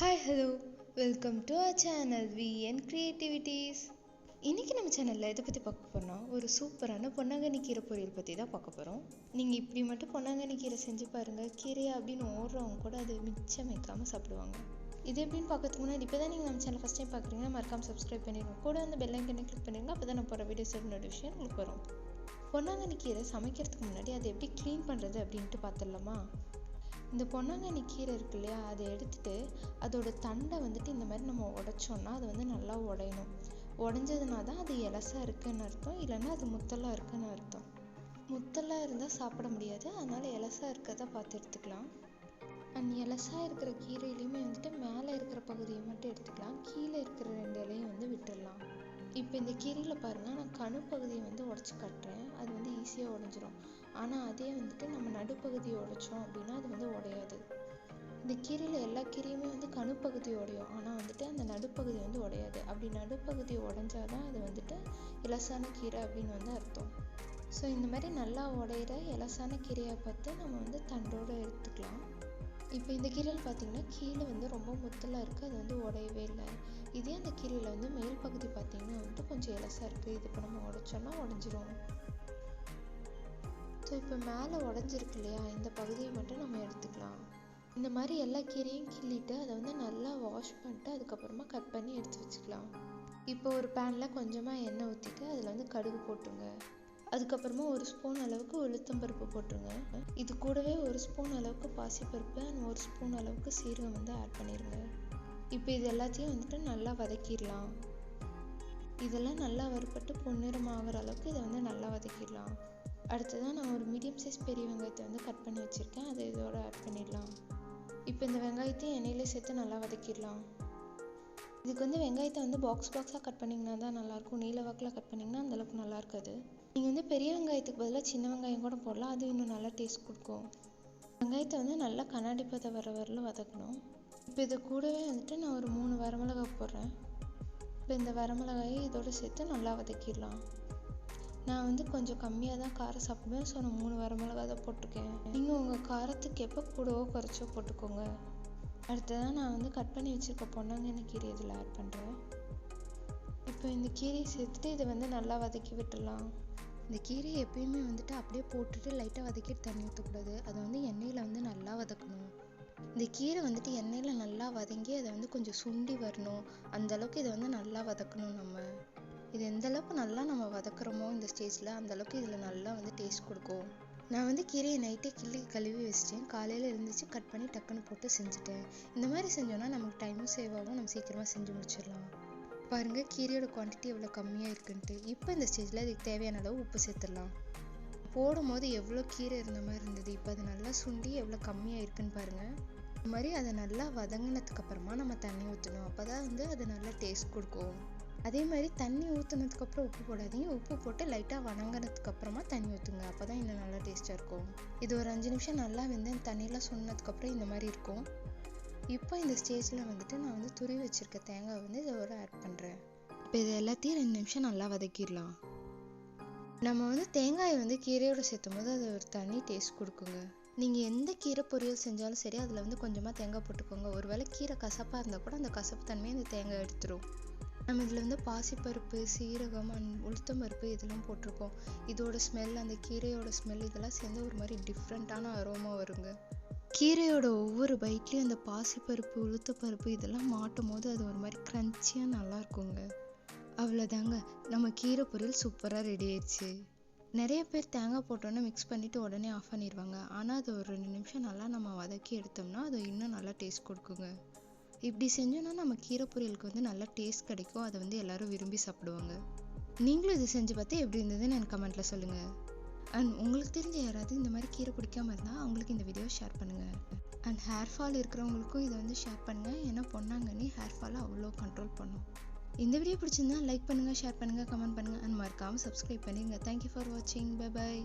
Hi hello welcome to uh channel VN creativities இன்றைக்கி நம்ம சேனலில் எதை பற்றி பார்க்க போனால் ஒரு சூப்பரான பொன்னாங்கண்ணி கீரை பொரியல் பற்றி தான் பார்க்க போகிறோம் நீங்கள் இப்படி மட்டும் பொன்னாங்கண்ணி கீரை செஞ்சு பாருங்கள் கீரையா அப்படின்னு ஓடுறவங்க கூட அது மிச்சம் வைக்காமல் சாப்பிடுவாங்க. இது எப்படின்னு பார்க்கறதுக்கு முன்னாடி இப்போ தான் நீங்கள் நம்ம சேனல் ஃபஸ்ட் டைம் பார்க்குறீங்கன்னா மறக்காமல் சப்ஸ்கிரைப் பண்ணிடுங்க. கூட அந்த பெல் ஐக்கனை கிளிக் பண்ணிடுங்க. அப்போ தான் நான் போகிற வீடியோ நோட்டிஃபிகேஷன் உங்களுக்கு வரும். பொன்னாங்கண்ணி கீரை சமைக்கிறதுக்கு முன்னாடி அதை எப்படி க்ளீன் பண்ணுறது அப்படின்ட்டு பார்த்துடலாமா? இந்த பொன்னாங்கண்ணி கீரை இருக்கு இல்லையா அதை எடுத்துட்டு அதோட தண்டை வந்துட்டு இந்த மாதிரி நம்ம உடைச்சோன்னா அது வந்து நல்லா உடையணும். உடஞ்சதுனா தான் அது எலசாக இருக்குன்னு அர்த்தம் இல்லைன்னா அது முத்தலாக இருக்குன்னு அர்த்தம். முத்தலாக இருந்தால் சாப்பிட முடியாது அதனால் எலசாக இருக்கிறத பார்த்து எடுத்துக்கலாம். அண்ட் எலசாக இருக்கிற கீரையிலையுமே வந்துட்டு மேலே இருக்கிற பகுதியை மட்டும் எடுத்துக்கலாம் கீழே இருக்கிற ரெண்டு இலையும் வந்து விட்டுடலாம். இப்போ இந்த கீரையில் பாருங்கள் நான் கணுப்பகுதியை வந்து உடச்சி காட்டுறேன். அது வந்து ஈஸியாக உடஞ்சிரும். ஆனால் அதே வந்துட்டு நம்ம நடுப்பகுதியை உடைச்சோம் அப்படின்னா அது வந்து உடையாது. இந்த கீரையில் எல்லா கீரையுமே வந்து கணுப்பகுதி உடையும். ஆனால் வந்துட்டு அந்த நடுப்பகுதி வந்து உடையாது. அப்படி நடுப்பகுதி உடஞ்சாதான் அது வந்துட்டு இலசான கீரை அப்படின்னு வந்து அர்த்தம். ஸோ இந்த மாதிரி நல்லா உடையிற இலசான கீரையை பார்த்து நம்ம வந்து தண்டோடு எடுத்துக்கலாம். இப்போ இந்த கீரையில் பார்த்தீங்கன்னா கீழே வந்து ரொம்ப முத்தலாக இருக்குது அது வந்து உடையவே இல்லை. இதே அந்த கீரையில் வந்து மேல் பகுதி பார்த்து வந்துட்டு கொஞ்சம் இருக்குது இது இப்போ நம்ம உடைச்சோம்னா உடஞ்சிரும். ஸோ இப்போ மேலே உடஞ்சிருக்கு இல்லையா? இந்த பகுதியை மட்டும் நம்ம எடுத்துக்கலாம். இந்த மாதிரி எல்லா கீரையும் கிள்ளிட்டு அதை வந்து நல்லா வாஷ் பண்ணிட்டு அதுக்கப்புறமா கட் பண்ணி எடுத்து வச்சுக்கலாம். இப்போ ஒரு பேனில் கொஞ்சமாக எண்ணெய் ஊற்றிட்டு அதில் வந்து கடுகு போட்டுருங்க. அதுக்கப்புறமா ஒரு ஸ்பூன் அளவுக்கு உளுத்தம்பருப்பு போட்டுருங்க. இது கூடவே ஒரு ஸ்பூன் அளவுக்கு பாசிப்பருப்பு அண்ட் ஒரு ஸ்பூன் அளவுக்கு சீரகம் வந்து ஆட் பண்ணிடுங்க இப்போ இது எல்லாத்தையும் வந்துட்டு நல்லா வதக்கிடலாம். இதெல்லாம் நல்லா வறுப்பட்டு பொன்னிறம் ஆகிற அளவுக்கு இதை வந்து நல்லா வதக்கிடலாம். அடுத்ததான் நான் ஒரு மீடியம் சைஸ் பெரிய வெங்காயத்தை வந்து கட் பண்ணி வச்சுருக்கேன். அதை இதோட ஆட் பண்ணிடலாம். இப்போ இந்த வெங்காயத்தையும் எண்ணெயிலே சேர்த்து நல்லா வதக்கிடலாம். இதுக்கு வந்து வெங்காயத்தை வந்து பாக்ஸ் பாக்ஸாக கட் பண்ணிங்கன்னா தான் நல்லாயிருக்கும். நீல வாக்கில் கட் பண்ணிங்கன்னா அந்தளவுக்கு நல்லா இருக்காது நீங்கள் வந்து பெரிய வெங்காயத்துக்கு பதிலாக சின்ன வெங்காயம் கூட போடலாம். அது இன்னும் நல்லா டேஸ்ட் கொடுக்கும். வெங்காயத்தை வந்து நல்லா கண்ணாடி பதம் வர வரல வதக்கணும். இப்போ இது கூடவே வந்துட்டு நான் ஒரு மூணு வரமிளகா போடுறேன். இப்போ இந்த வரமிளகாயை இதோடு சேர்த்து நல்லா வதக்கிடலாம். நான் வந்து கொஞ்சம் கம்மியாக தான் காரம் சாப்பிடுவேன். ஸோ நான் மூணு வரமிளகா தான் போட்டிருக்கேன். நீங்கள் உங்கள் காரத்துக்கு எப்போ கூடவோ குறைச்சோ போட்டுக்கோங்க. அடுத்ததான் நான் வந்து கட் பண்ணி வச்சுருக்க பொன்னாங்கண்ணி கீரை இதில் ஆட் பண்ணுறேன் இப்போ இந்த கீரையை சேர்த்துட்டு இதை வந்து நல்லா வதக்கி விட்டுடலாம். இந்த கீரையை எப்பயுமே வந்துட்டு அப்படியே போட்டுட்டு லைட்டாக வதக்கிட்டு தண்ணி ஊற்றக்கூடாது அதை வந்து எண்ணெயில் வந்து நல்லா வதக்கணும். இந்த கீரை வந்துட்டு எண்ணெயில் நல்லா வதங்கி அதை வந்து கொஞ்சம் சுண்டி வரணும். அந்த அளவுக்கு இதை வந்து நல்லா வதக்கணும் நம்ம. இது எந்த அளவுக்கு நல்லா நம்ம வதக்குறோமோ இந்த ஸ்டேஜில் அந்த அளவுக்கு இதில் நல்லா வந்து டேஸ்ட் கொடுக்கும். நான் வந்து கீரையை நைட்டே கிள்ளி கழுவி வச்சிட்டேன். காலையில் இருந்துச்சு கட் பண்ணி டக்குன்னு போட்டு செஞ்சுட்டேன். இந்த மாதிரி செஞ்சோன்னா நமக்கு டைமும் சேவ் ஆகும். நம்ம சீக்கிரமாக செஞ்சு முடிச்சிடலாம். பாருங்கள் கீரையோட குவான்டிட்டி எவ்வளோ கம்மியாக இருக்குன்ட்டு. இப்போ இந்த ஸ்டேஜில் இதுக்கு தேவையான அளவு உப்பு சேர்த்துடலாம். போடும்போது எவ்வளோ கீரை இருந்த மாதிரி இருந்தது. இப்போ அது நல்லா சுண்டி எவ்வளோ கம்மியாக இருக்குன்னு பாருங்கள் இந்த மாதிரி அதை நல்லா வதங்கினதுக்கு அப்புறமா நம்ம தண்ணி ஊற்றணும் அப்போ தான் வந்து அது நல்லா டேஸ்ட் கொடுக்கும். அதே மாதிரி தண்ணி ஊற்றுனதுக்கப்புறம் உப்பு போடாதீங்க. உப்பு போட்டு லைட்டாக வணங்கினதுக்கப்புறமா தண்ணி ஊற்றுங்க அப்போ தான் இன்னும் நல்லா டேஸ்ட்டாக இருக்கும். இது ஒரு அஞ்சு நிமிஷம் நல்லா வெந்து தண்ணியெலாம் சொன்னதுக்கப்புறம் இந்த மாதிரி இருக்கும். இப்போ இந்த ஸ்டேஜில் வந்துட்டு நான் வந்து துருவி வச்சுருக்க தேங்காய் வந்து ஒரு ஆட் பண்ணுறேன் இப்போ இது எல்லாத்தையும் ரெண்டு நிமிஷம் நல்லா வதக்கிடலாம். நம்ம வந்து தேங்காயை வந்து கீரையோடு சேர்த்தும் போது அது ஒரு தனி டேஸ்ட் கொடுக்குங்க. நீங்கள் எந்த கீரை பொரியல் செஞ்சாலும் சரி அதில் வந்து கொஞ்சமாக தேங்காய் போட்டுக்கோங்க. ஒருவேளை கீரை கசப்பாக இருந்தால் கூட அந்த கசப்பு தன்மையை அந்த தேங்காய் எடுத்துரும். நம்ம இதில் வந்து பாசிப்பருப்பு சீரகம் அண்ட் உளுத்தம்பருப்பு இதெல்லாம் போட்டிருக்கோம். இதோட ஸ்மெல் அந்த கீரையோட ஸ்மெல் இதெல்லாம் சேர்ந்து ஒரு மாதிரி டிஃப்ரெண்ட்டான அரோமா வருங்க. கீரையோட ஒவ்வொரு பைட்லேயும் அந்த பாசிப்பருப்பு உளுத்தப்பருப்பு இதெல்லாம் மாட்டும் போது அது ஒரு மாதிரி க்ரன்ச்சியாக நல்லா இருக்குங்க. அவ்வளோதாங்க நம்ம கீரை பொரியல் சூப்பராக ரெடி ஆயிடுச்சு. நிறைய பேர் தேங்காய் போட்டோன்னே மிக்ஸ் பண்ணிவிட்டு உடனே ஆஃப் பண்ணிடுவாங்க ஆனால் அது ஒரு ரெண்டு நிமிஷம் நல்லா நம்ம வதக்கி எடுத்தோம்னா அது இன்னும் நல்லா டேஸ்ட் கொடுக்குங்க. இப்படி செஞ்சோன்னா நம்ம கீரை பொரியலுக்கு வந்து நல்லா டேஸ்ட் கிடைக்கும். அதை வந்து எல்லோரும் விரும்பி சாப்பிடுவாங்க. நீங்களும் இது செஞ்சு பார்த்து எப்படி இருந்ததுன்னு எனக்கு கமெண்ட்டில் சொல்லுங்கள் அண்ட் உங்களுக்கு தெரிஞ்ச யாராவது இந்த மாதிரி கீரை பிடிக்காம இருந்தால் அவங்களுக்கு இந்த வீடியோ ஷேர் பண்ணுங்கள் அண்ட் ஹேர் ஃபால் இருக்கிறவங்களுக்கும் இதை வந்து ஷேர் பண்ணுங்கள் ஏன்னா பொன்னாங்கண்ணி ஹேர் ஃபாலை அவ்வளோ கண்ட்ரோல் பண்ணும். இந்த வீடியோ பிடிச்சிருந்தா லைக் பண்ணுங்கள் ஷேர் பண்ணுங்கள் கமெண்ட் பண்ணுங்கள் அண்ட் மறக்காமல் சப்ஸ்கிரைப் பண்ணிடுங்க தேங்க்யூ ஃபார் வாட்சிங் பை பாய்